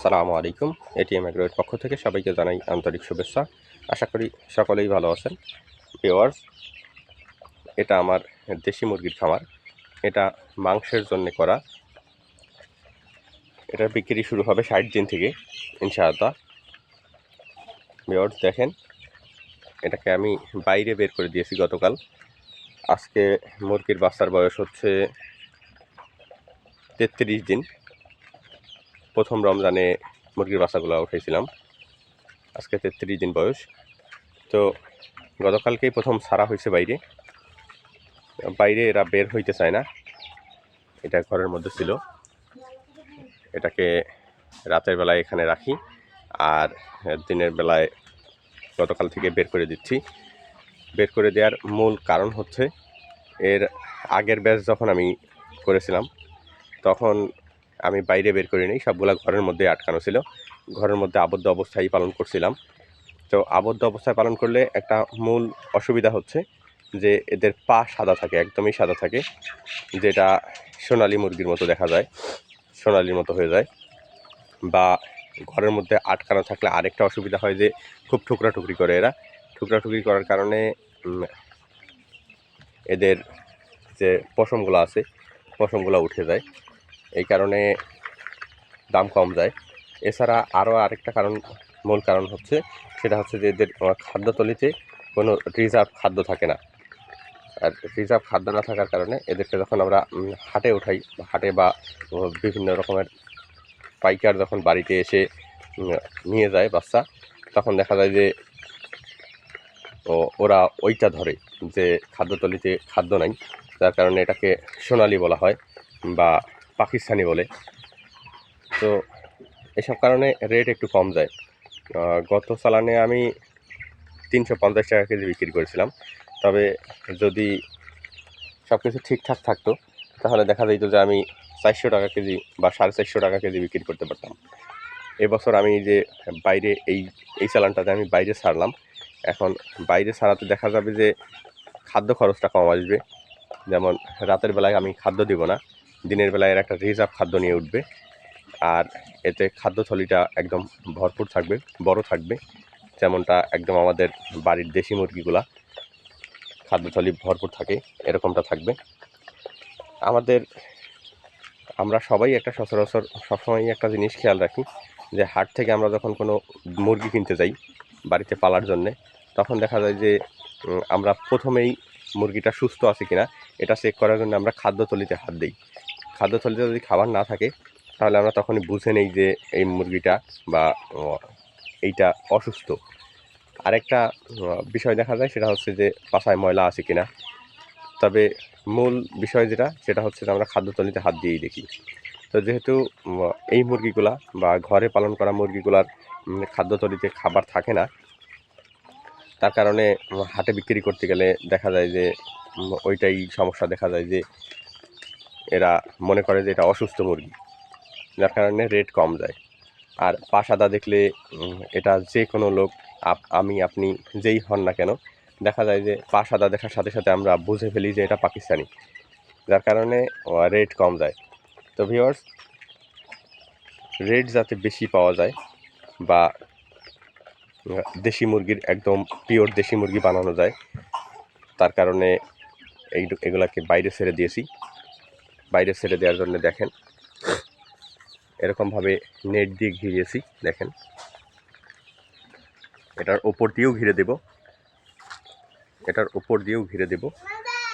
আসসালামু আলাইকুম। এটিএম এগ্রোয়ের পক্ষ থেকে সবাইকে জানাই আন্তরিক শুভেচ্ছা। আশা করি সকলেই ভালো আছেন। পেওয়ার্স এটা আমার দেশি মুরগির খামার। এটা মাংসের জন্য করা। এটা বিক্রি শুরু হবে ষাট দিন থেকে, ইনশাআল্লাহ। পেওয়ার্স দেখেন, এটাকে আমি বাইরে বের করে দিয়েছি গতকাল। আজকে মুরগির বাচ্চার বয়স হচ্ছে তেত্রিশ দিন। প্রথম রমজানে মুরগির বাচ্চাগুলো উঠেছিলাম আজকে তেত্রিশ দিন বয়স। তো গতকালকেই প্রথম সারা হয়েছে বাইরে। বাইরে এরা বের হইতে চায় না। এটা ঘরের মধ্যে ছিল। এটাকে রাতের বেলায় এখানে রাখি আর দিনের বেলায় গতকাল থেকে বের করে দিচ্ছি। বের করে দেওয়ার মূল কারণ হচ্ছে, এর আগের ব্যাচ যখন আমি করেছিলাম, তখন আমি বাইরে বের করি নিই, সবগুলা ঘরের মধ্যে আটকানো ছিল। ঘরের মধ্যে আবদ্ধ অবস্থায় পালন করছিলাম। তো আবদ্ধ অবস্থায় পালন করলে একটা মূল অসুবিধা হচ্ছে যে এদের পা সাদা থাকে, একদমই সাদা থাকে, যেটা সোনালি মুরগির মতো দেখা যায়, সোনালির মতো হয়ে যায়। বা ঘরের মধ্যে আটকানো থাকলে আরেকটা অসুবিধা হয় যে খুব টুকরা টুকরি করে এরা। টুকরা টুকরি করার কারণে এদের যে পশমগুলো আছে, পশমগুলো উঠে যায়। কারণে দাম কম যায়। এছাড়া আরও আরেকটা কারণ, মূল কারণ হচ্ছে, সেটা হচ্ছে যে এদের খাদ্যতলিতে কোনো রিজার্ভ খাদ্য থাকে না। আর রিজার্ভ খাদ্য না থাকার কারণে এদেরকে যখন আমরা হাটে উঠাই, হাটে বা বিভিন্ন রকমের পাইকার যখন বাড়িতে এসে নিয়ে যায় বাচ্চা, তখন দেখা যায় যে ওরা ওইটা ধরে যে খাদ্যতলিতে খাদ্য নাই। যার কারণে এটাকে সোনালি বলা হয় বা পাকিস্তানি বলে। তো এসব কারণে রেট একটু কম যায়। গত চালানে আমি তিনশো পঞ্চাশ টাকা কেজি বিক্রি করেছিলাম। তবে যদি সব কিছু ঠিকঠাক থাকতো, তাহলে দেখা যেত যে আমি চারশো টাকা কেজি বা সাড়ে চারশো টাকা কেজি বিক্রি করতে পারতাম। এবছর আমি যে বাইরে এই এই চালানটাতে আমি বাইরে ছাড়লাম। এখন বাইরে ছাড়াতে দেখা যাবে যে খাদ্য খরচটা কম আসবে। যেমন রাতের বেলায় আমি খাদ্য দিব না। দিনের বেলায় এর একটা রিজার্ভ খাদ্য নিয়ে উঠবে। আর এতে খাদ্য থলিটা একদম ভরপুর থাকবে, বড় থাকবে। যেমনটা একদম আমাদের বাড়ির দেশি মুরগিগুলা খাদ্য থলি ভরপুর থাকে, এরকমটা থাকবে। আমাদের, আমরা সবাই একটা সচরাচর সবসময়ই একটা জিনিস খেয়াল রাখি যে হাট থেকে আমরা যখন কোনো মুরগি কিনতে যাই বাড়িতে পালার জন্যে, তখন দেখা যায় যে আমরা প্রথমেই মুরগিটা সুস্থ আছে কিনা, এটা চেক করার জন্য আমরা খাদ্যতলিতে হাত দিই। খাদ্যতলিতে যদি খাবার না থাকে, তাহলে আমরা তখনই বুঝে নেই যে এই মুরগিটা বা এইটা অসুস্থ। আরেকটা বিষয় দেখা যায়, সেটা হচ্ছে যে পাশায় ময়লা আছে কিনা। তবে মূল বিষয় যেটা, সেটা হচ্ছে যে আমরা খাদ্যতলিতে হাত দিয়েই দেখি। তো যেহেতু এই মুরগিগুলা বা ঘরে পালন করা মুরগিগুলার খাদ্যতলিতে খাবার থাকে না, তার কারণে হাটে বিক্রি করতে গেলে দেখা যায় যে ওইটাই সমস্যা দেখা যায় যে এরা মনে করে যে এটা অসুস্থ মুরগি, যার কারণে রেট কম যায়। আর পা সাদা দেখলে এটা যে কোনো লোক আমি, আপনি যেই হন না কেন, দেখা যায় যে পা সাদা দেখার সাথে সাথে আমরা বুঝে ফেলি যে এটা পাকিস্তানি, যার কারণে রেট কম যায়। তো ভিওয়ার্স রেট যাতে বেশি পাওয়া যায় বা দেশি মুরগির একদম পিওর দেশি মুরগি বানানো যায়, তার কারণে এই এগুলাকে বাইরে ছেড়ে দিয়েছি। বাইরে ছেড়ে দেওয়ার জন্য দেখেন। এরকমভাবে নেট দিয়ে ঘিরেছি, দেখেন। এটার ওপর দিয়েও ঘিরে দেব। এটার ওপর দিয়েও ঘিরে দেব।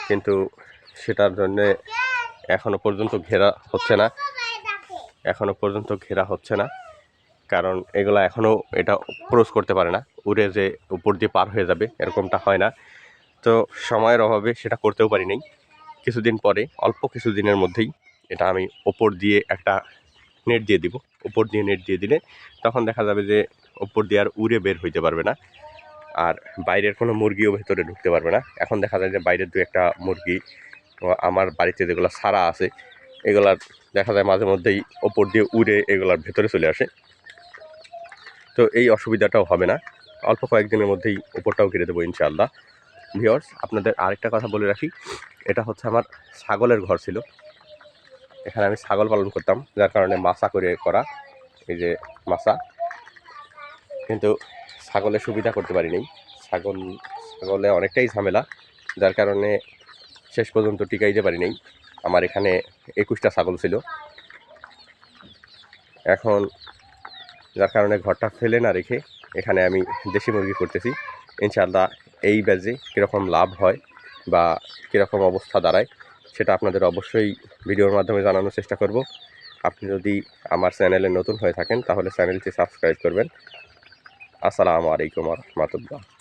কিন্তু সেটার জন্য এখনও পর্যন্ত ঘেরা হচ্ছে না। এখনও পর্যন্ত ঘেরা হচ্ছে না। কারণ এগুলা এখনও এটা ক্রস করতে পারে না। উড়ে যে উপর দিয়ে পার হয়ে যাবে, এরকমটা হয় না। তো সময়ের অভাবে সেটা করতেও পারি নাই। কিছুদিন পরে, অল্প কিছু দিনের মধ্যেই এটা আমি ওপর দিয়ে একটা নেট দিয়ে দিব। ওপর দিয়ে নেট দিয়ে দিলে তখন দেখা যাবে যে ওপর দিয়ে আর উড়ে বের হইতে পারবে না আর বাইরের কোনো মুরগিও ভেতরে ঢুকতে পারবে না। এখন দেখা যায় যে বাইরের দু একটা মুরগি আমার বাড়িতে যেগুলো সারা আছে, এগুলার দেখা যায় মাঝে মধ্যেই ওপর দিয়ে উড়ে এগুলার ভেতরে চলে আসে। তো এই অসুবিধাটাও হবে না। অল্প কয়েকদিনের মধ্যেই ওপরটাও ঘিরে দেবো ইনশাআল্লাহ। ভিওর্স আপনাদের আরেকটা কথা বলে রাখি। এটা হচ্ছে আমার ছাগলের ঘর ছিল। এখানে আমি ছাগল পালন করতাম, যার কারণে মাছা করে করা, এই যে মাছা। কিন্তু ছাগলের সুবিধা করতে পারিনি। ছাগল, ছাগলে অনেকটাই ঝামেলা, যার কারণে শেষ পর্যন্ত টিকাইতে পারিনি। আমার এখানে একুশটা ছাগল ছিল। এখন যার কারণে ঘরটা ফেলে না রেখে এখানে আমি দেশি মুরগি করতেছি। ইনশাআল্লাহ এই ব্যাজে কীরকম লাভ হয় বা কীরকম অবস্থা দাঁড়ায়, সেটা আপনাদের অবশ্যই ভিডিওর মাধ্যমে জানানোর চেষ্টা করব। আপনি যদি আমার চ্যানেলে নতুন হয়ে থাকেন, তাহলে চ্যানেলটি সাবস্ক্রাইব করবেন। আসসালামু আলাইকুম রহমতুল্লাহ।